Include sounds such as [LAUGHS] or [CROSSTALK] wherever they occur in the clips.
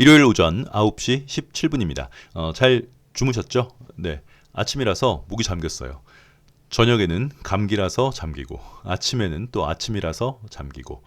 일요일 오전 9시 17분입니다. 어, 잘 주무셨죠? 네. 아침이라서 목이 잠겼어요. 저녁에는 감기라서 잠기고, 아침에는 또 아침이라서 잠기고.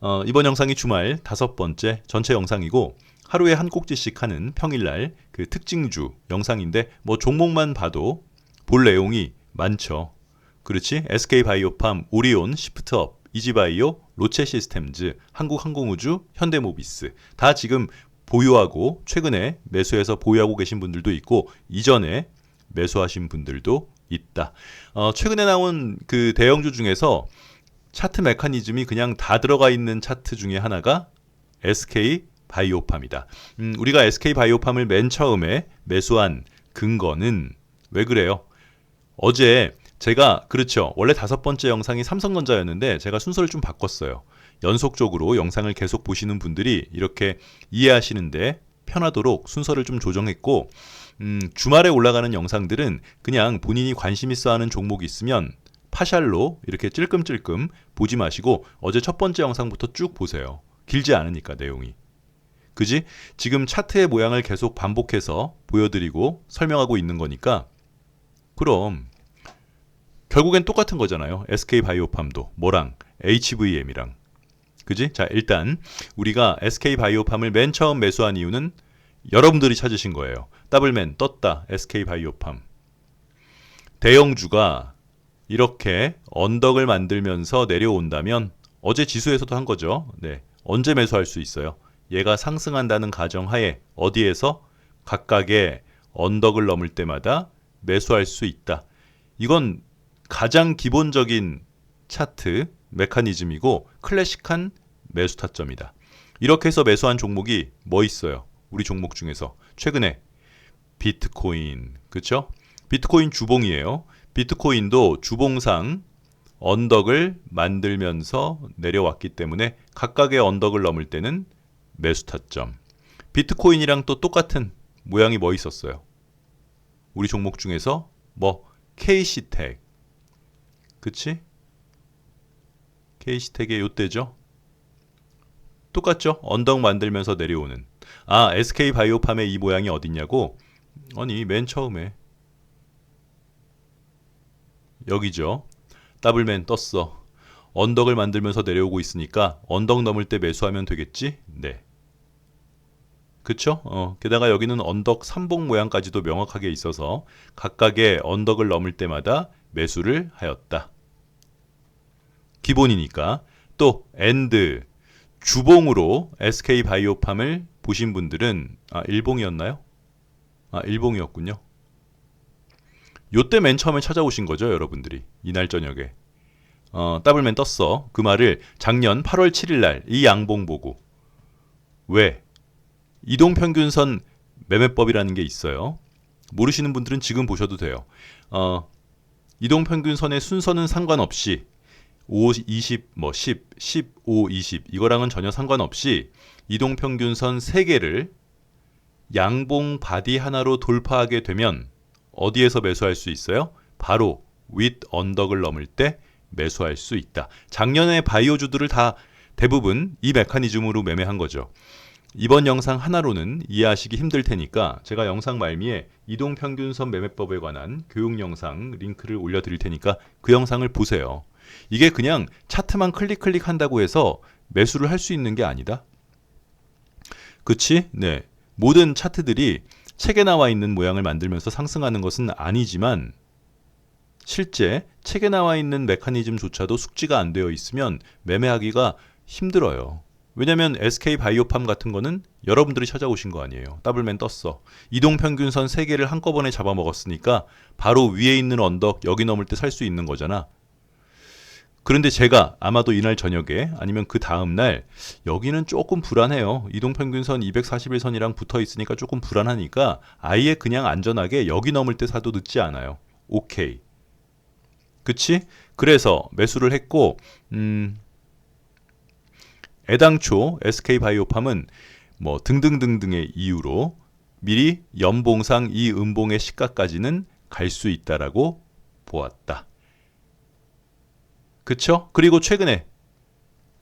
어, 이번 영상이 주말 다섯 번째 전체 영상이고, 하루에 한 꼭지씩 하는 평일날 그 특징주 영상인데, 뭐 종목만 봐도 볼 내용이 많죠. 그렇지? SK바이오팜, 오리온, 시프트업, 이지바이오, 로체 시스템즈, 한국항공우주, 현대모비스 다 지금 보유하고 최근에 매수해서 보유하고 계신 분들도 있고 이전에 매수하신 분들도 있다. 어, 최근에 나온 그 대형주 중에서 차트 메커니즘이 그냥 다 들어가 있는 차트 중에 하나가 SK 바이오팜이다. 음, 우리가 SK 바이오팜을 맨 처음에 매수한 근거는 왜 그래요? 어제 제가 그렇죠. 원래 다섯 번째 영상이 삼성전자였는데 제가 순서를 좀 바꿨어요. 연속적으로 영상을 계속 보시는 분들이 이렇게 이해하시는데 편하도록 순서를 좀 조정했고 음, 주말에 올라가는 영상들은 그냥 본인이 관심 있어 하는 종목이 있으면 파샬로 이렇게 찔끔찔끔 보지 마시고 어제 첫 번째 영상부터 쭉 보세요. 길지 않으니까 내용이. 그지? 지금 차트의 모양을 계속 반복해서 보여드리고 설명하고 있는 거니까 그럼 결국엔 똑같은 거잖아요. SK 바이오팜도 뭐랑 HVM이랑 그지? 자, 일단 우리가 SK 바이오팜을 맨 처음 매수한 이유는 여러분들이 찾으신 거예요. 더블맨 떴다. SK 바이오팜. 대형주가 이렇게 언덕을 만들면서 내려온다면 어제 지수에서도 한 거죠. 네. 언제 매수할 수 있어요? 얘가 상승한다는 가정하에 어디에서 각각의 언덕을 넘을 때마다 매수할 수 있다. 이건 가장 기본적인 차트 메커니즘이고 클래식한 매수 타점이다. 이렇게 해서 매수한 종목이 뭐 있어요? 우리 종목 중에서 최근에 비트코인 그렇죠? 비트코인 주봉이에요. 비트코인도 주봉상 언덕을 만들면서 내려왔기 때문에 각각의 언덕을 넘을 때는 매수 타점. 비트코인이랑 또 똑같은 모양이 뭐 있었어요? 우리 종목 중에서 뭐 KC텍 그치? KC텍의 요때죠. 똑같죠? 언덕 만들면서 내려오는. 아, SK 바이오팜의 이 모양이 어딨냐고? 아니, 맨 처음에. 여기죠. 더블맨 떴어. 언덕을 만들면서 내려오고 있으니까 언덕 넘을 때 매수하면 되겠지? 네. 그쵸? 어, 게다가 여기는 언덕 삼봉 모양까지도 명확하게 있어서 각각의 언덕을 넘을 때마다 매수를 하였다. 기본이니까 또 엔드 주봉으로 SK 바이오팜을 보신 분들은 아 일봉이었나요? 아 일봉이었군요. 요때 맨 처음에 찾아오신 거죠, 여러분들이 이날 저녁에. 어, 더블맨 떴어. 그 말을 작년 8월 7일 날 이 양봉 보고 왜 이동 평균선 매매법이라는 게 있어요. 모르시는 분들은 지금 보셔도 돼요. 어, 이동 평균선의 순서는 상관없이 5, 20, 뭐 10, 15, 20 이거랑은 전혀 상관없이 이동 평균선 3개를 양봉 바디 하나로 돌파하게 되면 어디에서 매수할 수 있어요? 바로 윗 언덕을 넘을 때 매수할 수 있다. 작년에 바이오주들을 다 대부분 이 메커니즘으로 매매한 거죠. 이번 영상 하나로는 이해하시기 힘들 테니까 제가 영상 말미에 이동평균선 매매법에 관한 교육 영상 링크를 올려드릴 테니까 그 영상을 보세요. 이게 그냥 차트만 클릭 클릭 한다고 해서 매수를 할 수 있는 게 아니다. 그치? 네. 모든 차트들이 책에 나와 있는 모양을 만들면서 상승하는 것은 아니지만 실제 책에 나와 있는 메커니즘조차도 숙지가 안 되어 있으면 매매하기가 힘들어요. 왜냐면 SK 바이오팜 같은 거는 여러분들이 찾아오신 거 아니에요. 더블맨 떴어. 이동 평균선 3개를 한꺼번에 잡아먹었으니까 바로 위에 있는 언덕 여기 넘을 때 살 수 있는 거잖아. 그런데 제가 아마도 이날 저녁에 아니면 그 다음 날 여기는 조금 불안해요. 이동평균선 241선이랑 붙어 있으니까 조금 불안하니까 아예 그냥 안전하게 여기 넘을 때 사도 늦지 않아요. 오케이. 그치? 그래서 매수를 했고, 음, 애당초 SK바이오팜은 뭐 등등등등의 이유로 미리 연봉상 이 음봉의 시가까지는 갈 수 있다라고 보았다. 그쵸? 그리고 최근에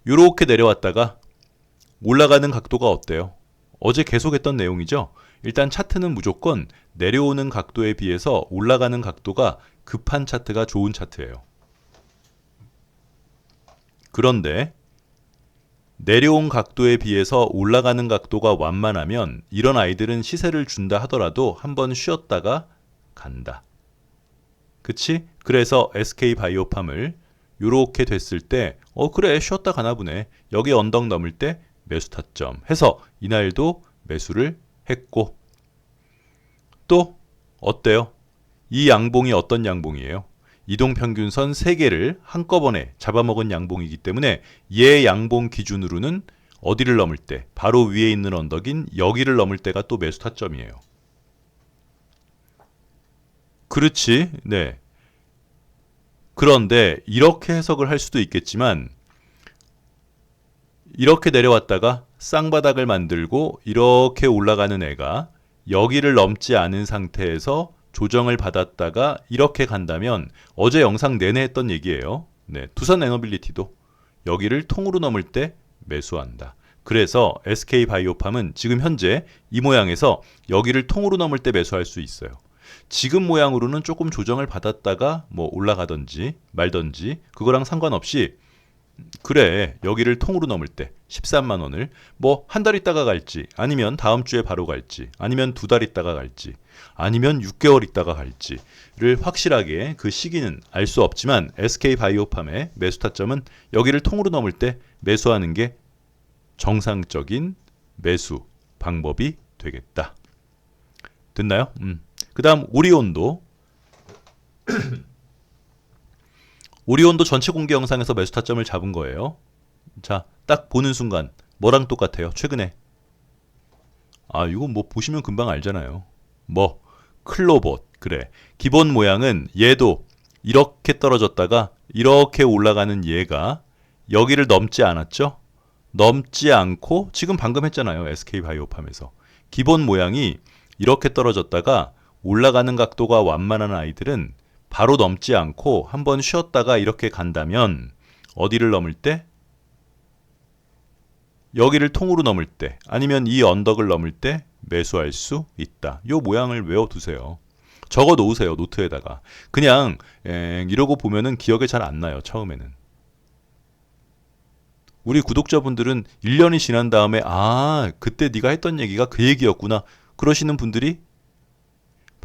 이렇게 내려왔다가 올라가는 각도가 어때요? 어제 계속했던 내용이죠. 일단 차트는 무조건 내려오는 각도에 비해서 올라가는 각도가 급한 차트가 좋은 차트예요. 그런데 내려온 각도에 비해서 올라가는 각도가 완만하면 이런 아이들은 시세를 준다 하더라도 한번 쉬었다가 간다. 그치? 그래서 SK 바이오팜을 요렇게 됐을 때, 어, 그래, 쉬었다 가나 보네. 여기 언덕 넘을 때 매수 타점 해서 이날도 매수를 했고, 또, 어때요? 이 양봉이 어떤 양봉이에요? 이동평균선 3개를 한꺼번에 잡아먹은 양봉이기 때문에 얘 양봉 기준으로는 어디를 넘을 때, 바로 위에 있는 언덕인 여기를 넘을 때가 또 매수 타점이에요. 그렇지, 네. 그런데 이렇게 해석을 할 수도 있겠지만 이렇게 내려왔다가 쌍바닥을 만들고 이렇게 올라가는 애가 여기를 넘지 않은 상태에서 조정을 받았다가 이렇게 간다면 어제 영상 내내 했던 얘기예요. 네, 두산 에너빌리티도 여기를 통으로 넘을 때 매수한다. 그래서 SK 바이오팜은 지금 현재 이 모양에서 여기를 통으로 넘을 때 매수할 수 있어요. 지금 모양으로는 조금 조정을 받았다가 뭐 올라가든지 말든지 그거랑 상관없이 그래 여기를 통으로 넘을 때 13만 원을 뭐 한 달 있다가 갈지 아니면 다음 주에 바로 갈지 아니면 두 달 있다가 갈지 아니면 6개월 있다가 갈지를 확실하게 그 시기는 알 수 없지만 SK 바이오팜의 매수 타점은 여기를 통으로 넘을 때 매수하는 게 정상적인 매수 방법이 되겠다. 됐나요? 음. 그다음 오리온도 [CLEARS THROAT] 오리온도 전체 공개 영상에서 매수 타점을 잡은 거예요. 자, 딱 보는 순간 뭐랑 똑같아요? 최근에 아, 이거 뭐 보시면 금방 알잖아요. 뭐 클로봇 그래. 기본 모양은 얘도 이렇게 떨어졌다가 이렇게 올라가는 얘가 여기를 넘지 않았죠? 넘지 않고 지금 방금 했잖아요. SK 바이오팜에서. 기본 모양이 이렇게 떨어졌다가 올라가는 각도가 완만한 아이들은 바로 넘지 않고 한번 쉬었다가 이렇게 간다면 어디를 넘을 때? 여기를 통으로 넘을 때 아니면 이 언덕을 넘을 때 매수할 수 있다. 요 모양을 외워두세요. 적어 놓으세요. 노트에다가. 그냥 엥, 이러고 보면은 기억에 잘 안 나요. 처음에는. 우리 구독자분들은 1년이 지난 다음에 아 그때 네가 했던 얘기가 그 얘기였구나 그러시는 분들이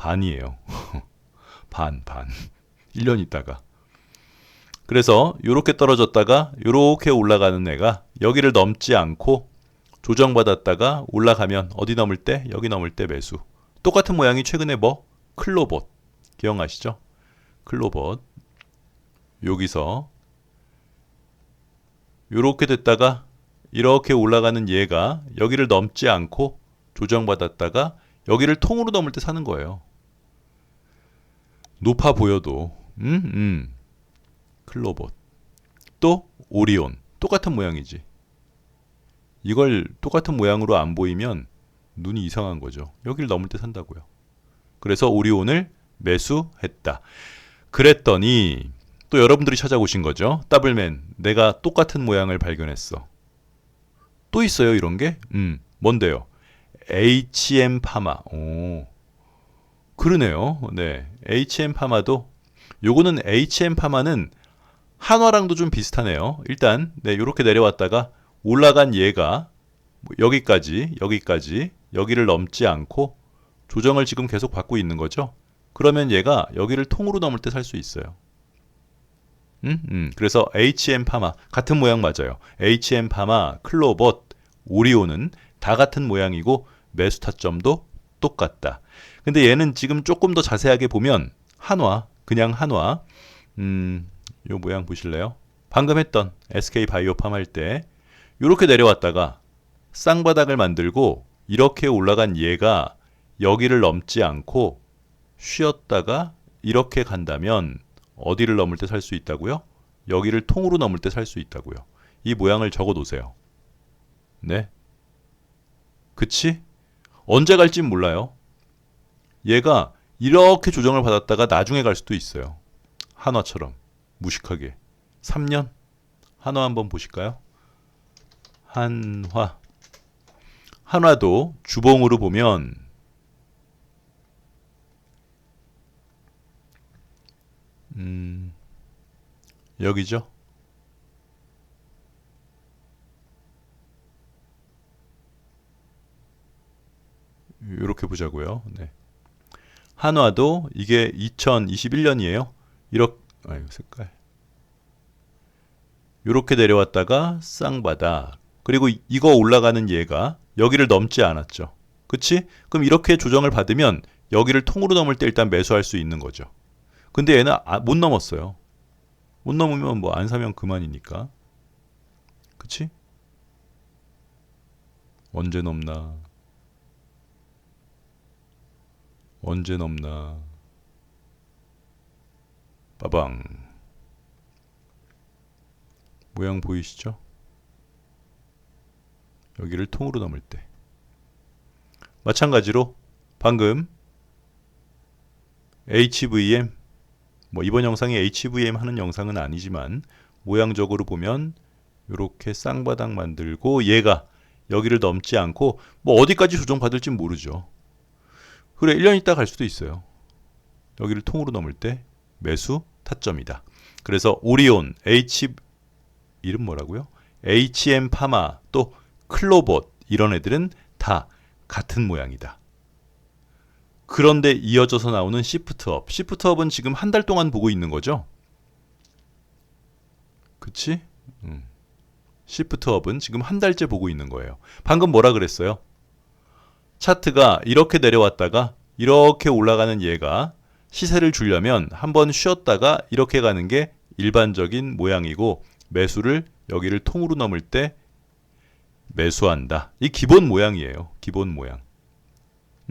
반이에요. [LAUGHS] 반, 반. [LAUGHS] 1년 있다가. 그래서 이렇게 떨어졌다가 이렇게 올라가는 애가 여기를 넘지 않고 조정받았다가 올라가면 어디 넘을 때? 여기 넘을 때 매수. 똑같은 모양이 최근에 뭐? 클로봇. 기억나시죠? 클로봇. 여기서 이렇게 됐다가 이렇게 올라가는 얘가 여기를 넘지 않고 조정받았다가 여기를 통으로 넘을 때 사는 거예요. 높아 보여도 음, 음. 클로봇 또 오리온 똑같은 모양이지. 이걸 똑같은 모양으로 안 보이면 눈이 이상한 거죠. 여기를 넘을 때 산다고요. 그래서 오리온을 매수했다. 그랬더니 또 여러분들이 찾아오신 거죠. 더블맨 내가 똑같은 모양을 발견했어. 또 있어요 이런 게? 음 뭔데요? HM 파마. 오. 그러네요. 네. HM 파마도 요거는 HM 파마는 한화랑도 좀 비슷하네요. 일단 네, 요렇게 내려왔다가 올라간 얘가 뭐 여기까지 여기까지 여기를 넘지 않고 조정을 지금 계속 받고 있는 거죠. 그러면 얘가 여기를 통으로 넘을 때 살 수 있어요. 음? 음. 그래서 HM 파마 같은 모양 맞아요. HM 파마, 클로봇, 오리온은 다 같은 모양이고 매수 타점도 똑같다. 근데 얘는 지금 조금 더 자세하게 보면 한화, 그냥 한화, 음, 요 모양 보실래요? 방금 했던 SK 바이오팜 할 때 이렇게 내려왔다가 쌍바닥을 만들고 이렇게 올라간 얘가 여기를 넘지 않고 쉬었다가 이렇게 간다면 어디를 넘을 때 살 수 있다고요? 여기를 통으로 넘을 때 살 수 있다고요. 이 모양을 적어 놓으세요. 네. 그치? 언제 갈진 몰라요. 얘가 이렇게 조정을 받았다가 나중에 갈 수도 있어요. 한화처럼 무식하게. 3년? 한화 한번 보실까요? 한화. 한화도 주봉으로 보면 음, 여기죠. 이렇게 보자고요. 네. 한화도 이게 2021년이에요. 이렇게 아유 색깔 이렇게 내려왔다가 쌍바닥 그리고 이- 이거 올라가는 얘가 여기를 넘지 않았죠. 그치? 그럼 이렇게 조정을 받으면 여기를 통으로 넘을 때 일단 매수할 수 있는 거죠. 근데 얘는 아- 못 넘었어요. 못 넘으면 뭐 안 사면 그만이니까. 그치? 언제 넘나? 언제 넘나? 빠방. 모양 보이시죠? 여기를 통으로 넘을 때. 마찬가지로 방금 HVM 뭐 이번 영상에 HVM 하는 영상은 아니지만 모양적으로 보면 이렇게 쌍바닥 만들고 얘가 여기를 넘지 않고 뭐 어디까지 조정받을지 모르죠. 그래 1년 있다 갈 수도 있어요. 여기를 통으로 넘을 때 매수 타점이다. 그래서 오리온 H 이름 뭐라고요? HM 파마 또 클로봇 이런 애들은 다 같은 모양이다. 그런데 이어져서 나오는 시프트업. 시프트업은 지금 한 달 동안 보고 있는 거죠? 그치? 음. 시프트업은 지금 한 달째 보고 있는 거예요. 방금 뭐라 그랬어요? 차트가 이렇게 내려왔다가 이렇게 올라가는 얘가 시세를 주려면 한번 쉬었다가 이렇게 가는 게 일반적인 모양이고 매수를 여기를 통으로 넘을 때 매수한다. 이 기본 모양이에요. 기본 모양.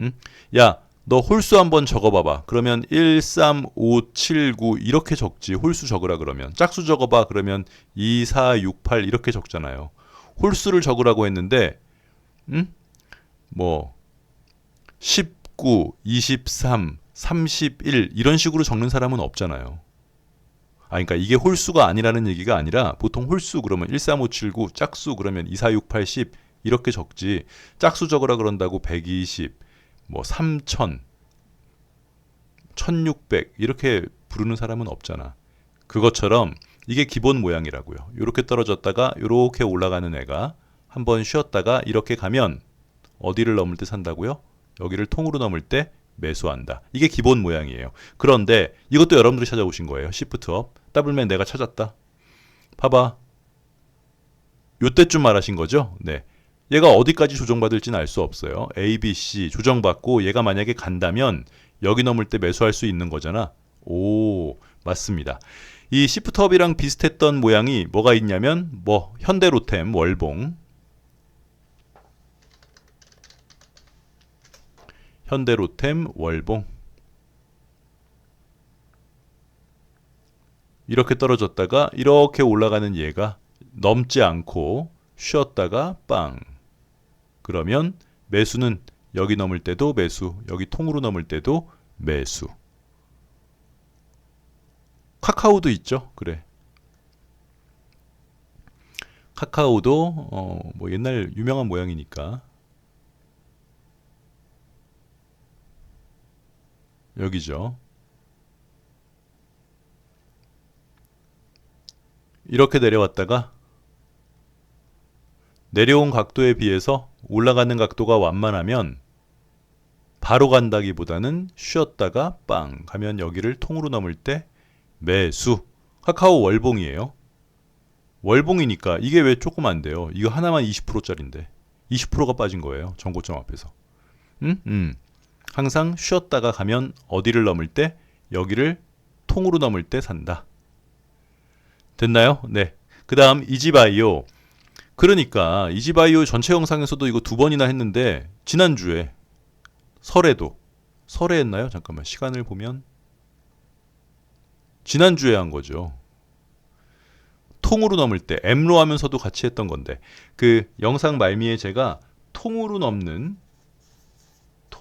응? 야, 너 홀수 한번 적어봐봐. 그러면 1, 3, 5, 7, 9 이렇게 적지. 홀수 적으라 그러면. 짝수 적어봐. 그러면 2, 4, 6, 8 이렇게 적잖아요. 홀수를 적으라고 했는데, 응? 뭐 19, 23, 31 이런 식으로 적는 사람은 없잖아요. 아, 그러니까 이게 홀수가 아니라는 얘기가 아니라 보통 홀수 그러면 1, 3, 5, 7, 9 짝수 그러면 2, 4, 6, 8, 10 이렇게 적지. 짝수 적으라 그런다고 120, 뭐 3000, 1600 이렇게 부르는 사람은 없잖아. 그것처럼 이게 기본 모양이라고요. 이렇게 떨어졌다가 이렇게 올라가는 애가 한번 쉬었다가 이렇게 가면 어디를 넘을 때 산다고요? 여기를 통으로 넘을 때 매수한다. 이게 기본 모양이에요. 그런데 이것도 여러분들이 찾아오신 거예요. 시프트업. 더블맨 내가 찾았다. 봐봐. 요때쯤 말하신 거죠? 네. 얘가 어디까지 조정받을지는 알 수 없어요. A, B, C 조정받고 얘가 만약에 간다면 여기 넘을 때 매수할 수 있는 거잖아. 오, 맞습니다. 이 시프트업이랑 비슷했던 모양이 뭐가 있냐면 뭐 현대로템, 월봉, 현대로템, 월봉 이렇게 떨어졌다가 이렇게 올라가는 얘가 넘지 않고 쉬었다가 빵 그러면 매수는 여기 넘을 때도 매수, 여기 통으로 넘을 때도 매수. 카카오도 있죠. 그래. 카카오도 어, 뭐 옛날 유명한 모양이니까 여기죠. 이렇게 내려왔다가 내려온 각도에 비해서 올라가는 각도가 완만하면 바로 간다기보다는 쉬었다가 빵 가면 여기를 통으로 넘을 때 매수 카카오 월봉이에요. 월봉이니까 이게 왜 조금 안 돼요? 이거 하나만 20%짜리인데 20%가 빠진 거예요. 전고점 앞에서. 음? 음. 항상 쉬었다가 가면 어디를 넘을 때 여기를 통으로 넘을 때 산다. 됐나요? 네. 그 다음 이지바이오. 그러니까 이지바이오 전체 영상에서도 이거 두 번이나 했는데 지난주에 설에도 설에 했나요? 잠깐만 시간을 보면 지난주에 한 거죠. 통으로 넘을 때 M로 하면서도 같이 했던 건데 그 영상 말미에 제가 통으로 넘는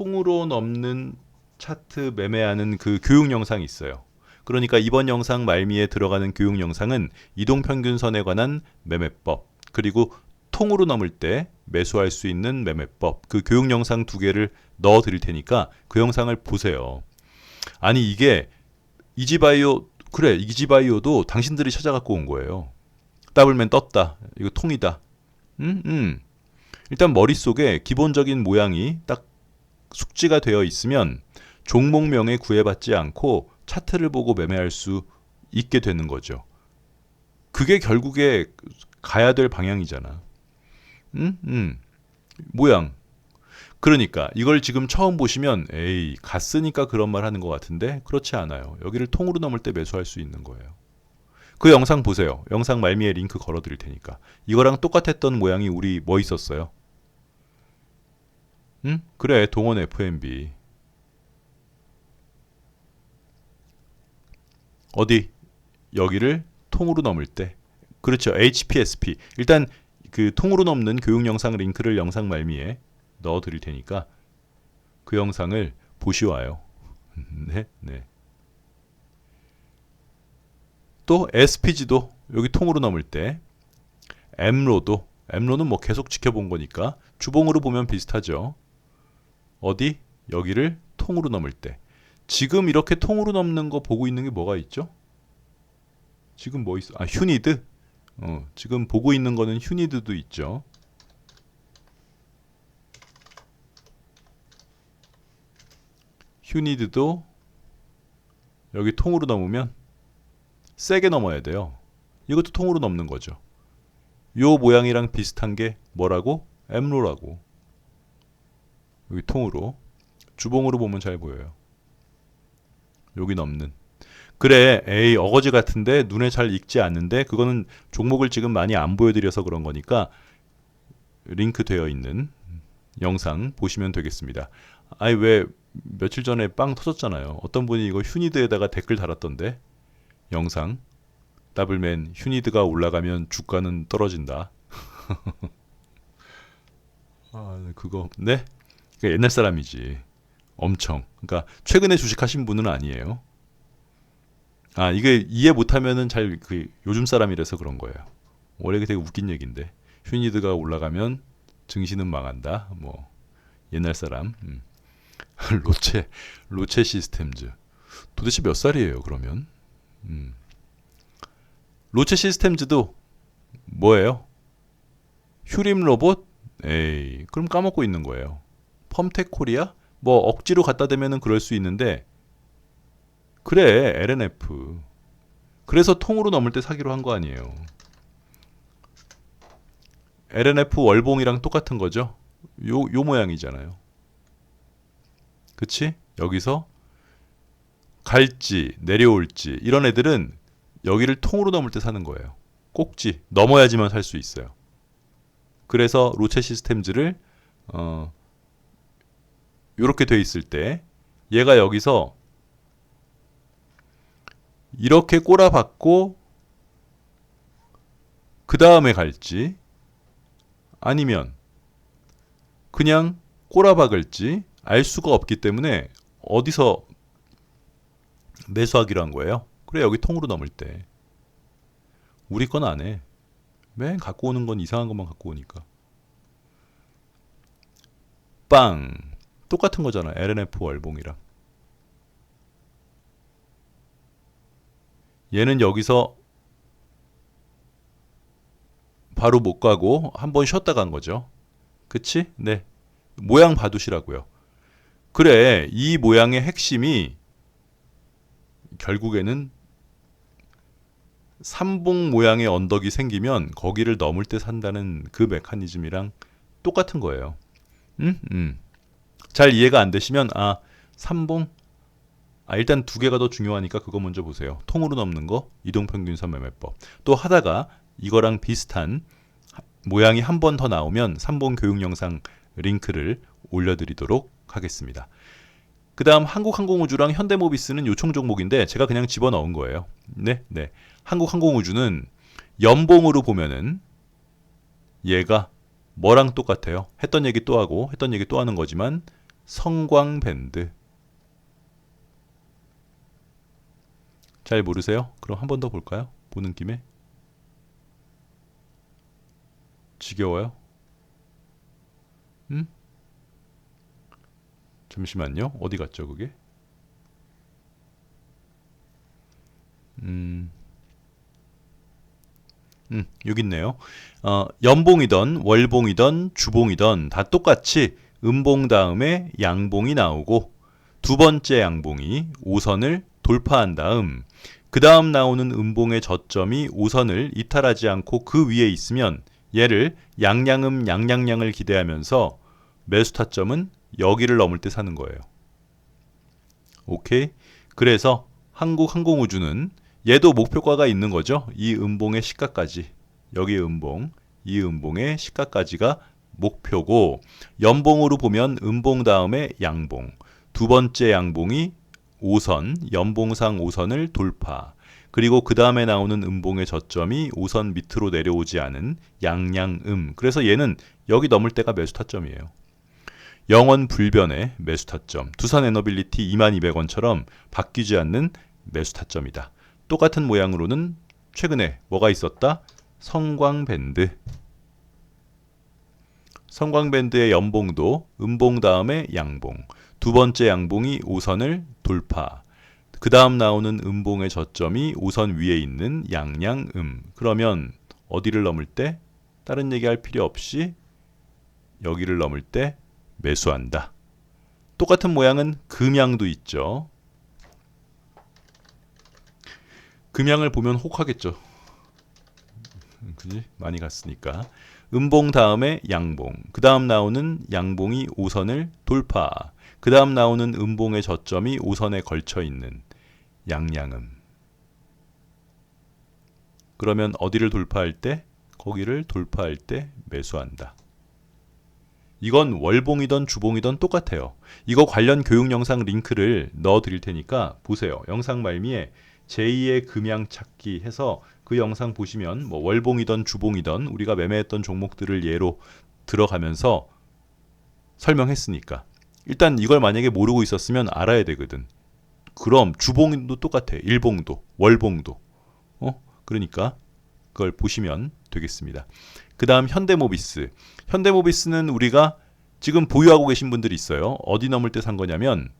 통으로 넘는 차트 매매하는 그 교육 영상이 있어요. 그러니까 이번 영상 말미에 들어가는 교육 영상은 이동 평균선에 관한 매매법 그리고 통으로 넘을 때 매수할 수 있는 매매법 그 교육 영상 두 개를 넣어 드릴 테니까 그 영상을 보세요. 아니 이게 이지바이오 그래 이지바이오도 당신들이 찾아갖고 온 거예요. 더블맨 떴다. 이거 통이다. 음, 음. 일단 머릿속에 기본적인 모양이 딱 숙지가 되어 있으면 종목명에 구애받지 않고 차트를 보고 매매할 수 있게 되는 거죠. 그게 결국에 가야 될 방향이잖아. 음, 음. 모양. 그러니까 이걸 지금 처음 보시면 에이 갔으니까 그런 말 하는 것 같은데 그렇지 않아요. 여기를 통으로 넘을 때 매수할 수 있는 거예요. 그 영상 보세요. 영상 말미에 링크 걸어 드릴 테니까. 이거랑 똑같았던 모양이 우리 뭐 있었어요? 응? 그래 동원 FMB. 어디? 여기를 통으로 넘을 때. 그렇죠. HPSP. 일단 그 통으로 넘는 교육 영상 링크를 영상 말미에 넣어 드릴 테니까 그 영상을 보시와요. [LAUGHS] 네, 네. 또 SPG도 여기 통으로 넘을 때 M로도 M로는 뭐 계속 지켜본 거니까 주봉으로 보면 비슷하죠. 어디? 여기를 통으로 넘을 때. 지금 이렇게 통으로 넘는 거 보고 있는 게 뭐가 있죠? 지금 뭐 있어? 아, 휴니드? 어, 지금 보고 있는 거는 휴니드도 있죠. 휴니드도 여기 통으로 넘으면 세게 넘어야 돼요. 이것도 통으로 넘는 거죠. 요 모양이랑 비슷한 게 뭐라고? 엠로라고. 여기 통으로 주봉으로 보면 잘 보여요. 여기 넘는. 그래, 에이 어거지 같은데 눈에 잘 익지 않는데 그거는 종목을 지금 많이 안 보여드려서 그런 거니까 링크 되어 있는 영상 보시면 되겠습니다. 아니 왜 며칠 전에 빵 터졌잖아요. 어떤 분이 이거 휴니드에다가 댓글 달았던데 영상 더블맨 휴니드가 올라가면 주가는 떨어진다. [LAUGHS] 아 그거 네? 그러니까 옛날 사람이지. 엄청. 그러니까 최근에 주식하신 분은 아니에요. 아 이게 이해 못하면은 잘 그 요즘 사람이라서 그런 거예요. 원래 되게 웃긴 얘기인데 휴니드가 올라가면 증시는 망한다. 뭐 옛날 사람. 음. [LAUGHS] 로체 로체 시스템즈 도대체 몇 살이에요 그러면? 음. 로체 시스템즈도 뭐예요? 휴림 로봇? 에이 그럼 까먹고 있는 거예요. 펌텍 코리아? 뭐 억지로 갖다 대면은 그럴 수 있는데 그래 LNF 그래서 통으로 넘을 때 사기로 한 거 아니에요. LNF 월봉이랑 똑같은 거죠. 요, 요 모양이잖아요. 그치? 여기서 갈지, 내려올지, 이런 애들은 여기를 통으로 넘을 때 사는 거예요. 꼭지, 넘어야지만 살 수 있어요. 그래서 로체 시스템즈를, 어, 요렇게 돼 있을 때, 얘가 여기서 이렇게 꼬라박고, 그 다음에 갈지, 아니면 그냥 꼬라박을지 알 수가 없기 때문에 어디서 매수하기로 한 거예요. 그래 여기 통으로 넘을 때 우리 건 안 해. 맨 갖고 오는 건 이상한 것만 갖고 오니까. 빵 똑같은 거잖아. LNF 월봉이랑. 얘는 여기서 바로 못 가고 한 번 쉬었다 간 거죠. 그치? 네. 모양 봐두시라고요. 그래, 이 모양의 핵심이 결국에는 삼봉 모양의 언덕이 생기면 거기를 넘을 때 산다는 그 메커니즘이랑 똑같은 거예요. 음? 음. 잘 이해가 안 되시면 아, 삼봉 아, 일단 두 개가 더 중요하니까 그거 먼저 보세요. 통으로 넘는 거, 이동평균선 매매법. 또 하다가 이거랑 비슷한 모양이 한 번 더 나오면 삼봉 교육 영상 링크를 올려드리도록 하겠습니다. 그 다음 한국항공우주랑 현대모비스는 요청 종목인데 제가 그냥 집어넣은 거예요. 네, 네. 한국항공우주는 연봉으로 보면은 얘가 뭐랑 똑같아요? 했던 얘기 또 하고 했던 얘기 또 하는 거지만 성광밴드 잘 모르세요? 그럼 한 번 더 볼까요? 보는 김에 지겨워요? 음? 잠시만요. 어디 갔죠, 그게? 음. 음, 여기 있네요. 어, 연봉이던 월봉이던 주봉이던 다 똑같이 음봉 다음에 양봉이 나오고 두 번째 양봉이 5선을 돌파한 다음 그 다음 나오는 음봉의 저점이 5선을 이탈하지 않고 그 위에 있으면 얘를 양양음 양양양을 기대하면서 매수 타점은 여기를 넘을 때 사는 거예요. 오케이. 그래서 한국항공우주는 얘도 목표가가 있는 거죠. 이 음봉의 시가까지. 여기 음봉, 이 음봉의 시가까지가 목표고 연봉으로 보면 음봉 다음에 양봉. 두 번째 양봉이 5선, 연봉상 5선을 돌파. 그리고 그 다음에 나오는 음봉의 저점이 5선 밑으로 내려오지 않은 양양음. 그래서 얘는 여기 넘을 때가 매수 타점이에요. 영원 불변의 매수 타점. 두산 에너빌리티 2200원처럼 바뀌지 않는 매수 타점이다. 똑같은 모양으로는 최근에 뭐가 있었다? 성광밴드. 성광밴드의 연봉도 음봉 다음에 양봉. 두 번째 양봉이 5선을 돌파. 그 다음 나오는 음봉의 저점이 5선 위에 있는 양양음. 그러면 어디를 넘을 때? 다른 얘기할 필요 없이 여기를 넘을 때 매수한다. 똑같은 모양은 금양도 있죠. 금양을 보면 혹하겠죠. 그지? 많이 갔으니까. 음봉 다음에 양봉. 그 다음 나오는 양봉이 5선을 돌파. 그 다음 나오는 음봉의 저점이 5선에 걸쳐 있는 양양음. 그러면 어디를 돌파할 때? 거기를 돌파할 때 매수한다. 이건 월봉이든 주봉이든 똑같아요. 이거 관련 교육 영상 링크를 넣어 드릴 테니까 보세요. 영상 말미에 제2의 금양 찾기 해서 그 영상 보시면 뭐 월봉이든 주봉이든 우리가 매매했던 종목들을 예로 들어가면서 설명했으니까 일단 이걸 만약에 모르고 있었으면 알아야 되거든. 그럼 주봉도 똑같아. 일봉도, 월봉도. 어? 그러니까 그걸 보시면 되겠습니다. 그다음 현대모비스. 현대모비스는 우리가 지금 보유하고 계신 분들이 있어요. 어디 넘을 때 산 거냐면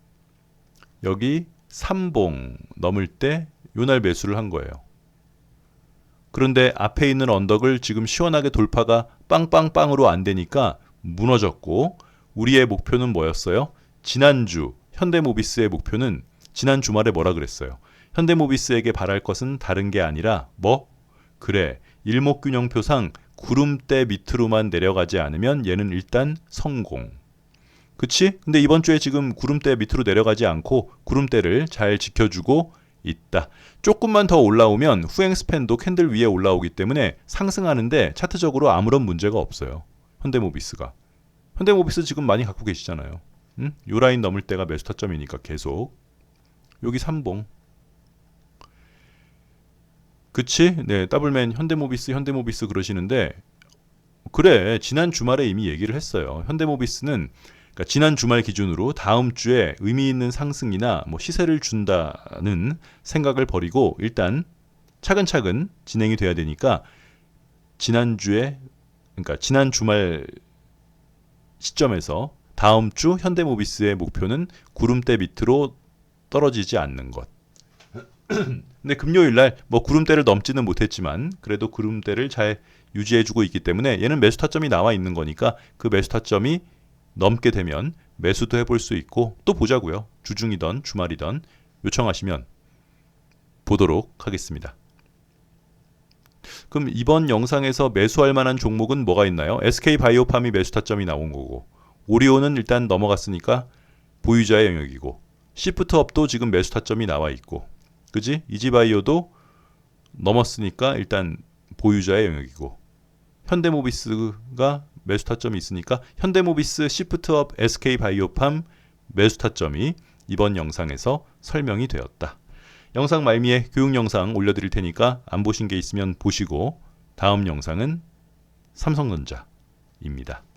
여기 3봉 넘을 때 요날 매수를 한 거예요. 그런데 앞에 있는 언덕을 지금 시원하게 돌파가 빵빵빵으로 안 되니까 무너졌고 우리의 목표는 뭐였어요? 지난주 현대모비스의 목표는 지난 주말에 뭐라 그랬어요? 현대모비스에게 바랄 것은 다른 게 아니라 뭐? 그래 일목균형표상 구름대 밑으로만 내려가지 않으면 얘는 일단 성공. 그치? 근데 이번 주에 지금 구름대 밑으로 내려가지 않고 구름대를 잘 지켜주고 있다. 조금만 더 올라오면 후행 스팬도 캔들 위에 올라오기 때문에 상승하는데 차트적으로 아무런 문제가 없어요. 현대모비스가. 현대모비스 지금 많이 갖고 계시잖아요. 응? 요 라인 넘을 때가 매수 타점이니까 계속. 여기 3봉. 그치? 네, 더블맨 현대모비스 현대모비스 그러시는데 그래 지난 주말에 이미 얘기를 했어요. 현대모비스는 그러니까 지난 주말 기준으로 다음 주에 의미 있는 상승이나 뭐 시세를 준다는 생각을 버리고 일단 차근차근 진행이 돼야 되니까 지난 주에 그러니까 지난 주말 시점에서 다음 주 현대모비스의 목표는 구름대 밑으로 떨어지지 않는 것. [CLEARS THROAT] 근데 금요일 날 뭐 구름대를 넘지는 못했지만 그래도 구름대를 잘 유지해주고 있기 때문에 얘는 매수 타점이 나와 있는 거니까 그 매수 타점이 넘게 되면 매수도 해볼 수 있고 또 보자고요. 주중이던 주말이던 요청하시면 보도록 하겠습니다. 그럼 이번 영상에서 매수할 만한 종목은 뭐가 있나요? SK 바이오팜이 매수 타점이 나온 거고 오리온은 일단 넘어갔으니까 보유자의 영역이고 시프트업도 지금 매수 타점이 나와 있고 그지? 이지바이오도 넘었으니까 일단 보유자의 영역이고 현대모비스가 매수 타점이 있으니까 현대모비스 시프트업 SK바이오팜 매수 타점이 이번 영상에서 설명이 되었다. 영상 말미에 교육 영상 올려드릴 테니까 안 보신 게 있으면 보시고 다음 영상은 삼성전자입니다. 끝.